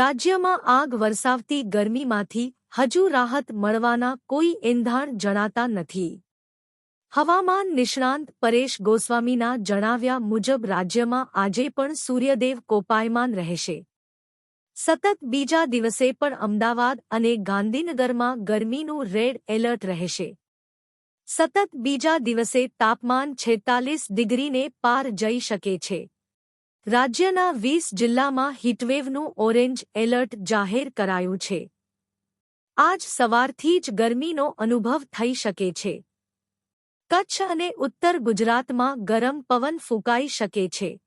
રાજ્યમાં આગ વરસાવતી ગરમીમાંથી હજુ રાહત મળવાના કોઈ એંધાણ જણાતા નથી. હવામાન નિષ્ણાંત પરેશ ગોસ્વામીના જણાવ્યા મુજબ રાજ્યમાં આજે પણ સૂર્યદેવ કોપાયમાન રહેશે. સતત બીજા દિવસે પણ અમદાવાદ અને ગાંધીનગરમાં ગરમીનું રેડ એલર્ટ રહેશે. સતત બીજા દિવસે તાપમાન છેતાલીસ ડિગ્રીને પાર જઈ શકે છે. રાજ્યના વીસ જિલ્લામાં હીટવેવનું ઓરેન્જ એલર્ટ જાહેર કરાયું છે. આજ સવારથી જ ગરમીનો અનુભવ થઈ શકે છે. કચ્છ અને ઉત્તર ગુજરાતમાં ગરમ પવન ફૂંકાઈ શકે છે.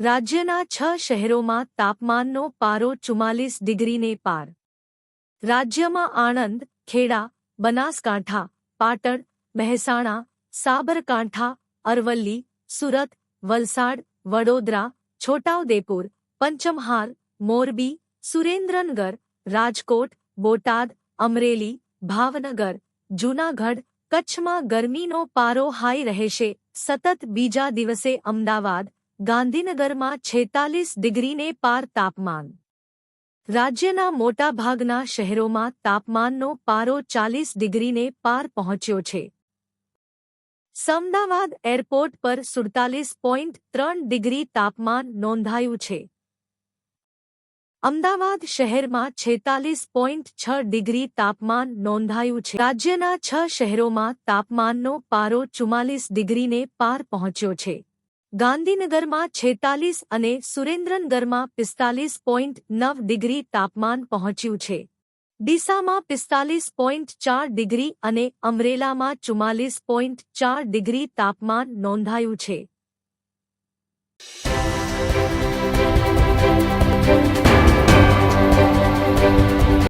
રાજ્યના છ શહેરોમાં તાપમાનનો પારો ચુમ્માલીસ ડિગ્રીને પાર. રાજ્યમાં આણંદ, ખેડા, બનાસકાંઠા, પાટણ, મહેસાણા, સાબરકાંઠા, અરવલ્લી, સુરત વલસાડ, વડોદરા, છોટાઉદેપુર, પંચમહાલ, મોરબી, સુરેન્દ્રનગર, રાજકોટ, બોટાદ, અમરેલી, ભાવનગર, જૂનાગઢ, કચ્છમાં ગરમીનો પારો હાઈ રહેશે. સતત બીજા દિવસે અમદાવાદ, ગાંધીનગરમાં છેતાલીસ ડિગ્રીને પાર તાપમાન. રાજ્યના મોટાભાગના શહેરોમાં તાપમાનનો પારો ચાલીસ ડિગ્રીને પાર પહોંચ્યો છે. સમદાવાદ એરપોર્ટ પર સુડતાલીસ પોઈન્ટ ત્રણ ડિગ્રી તાપમાન નોંધાયું છે. અમદાવાદ શહેરમાં છેતાલીસ પોઈન્ટ છ ડિગ્રી તાપમાન નોંધાયું છે. રાજ્યના છ શહેરોમાં તાપમાનનો પારો ચુમ્માલીસ ડિગ્રીને પાર પહોંચ્યો છે. ગાંધીનગરમાં છેતાલીસ અને સુરેન્દ્રનગરમાં પિસ્તાલીસ પોઈન્ટ નવ ડિગ્રી તાપમાન પહોંચ્યું છે. ડીસામાં પિસ્તાલીસ પોઈન્ટ ચાર ડિગ્રી અને અમરેલામાં ચુમ્માલીસ પોઈન્ટ ચાર ડિગ્રી તાપમાન નોંધાયું છે.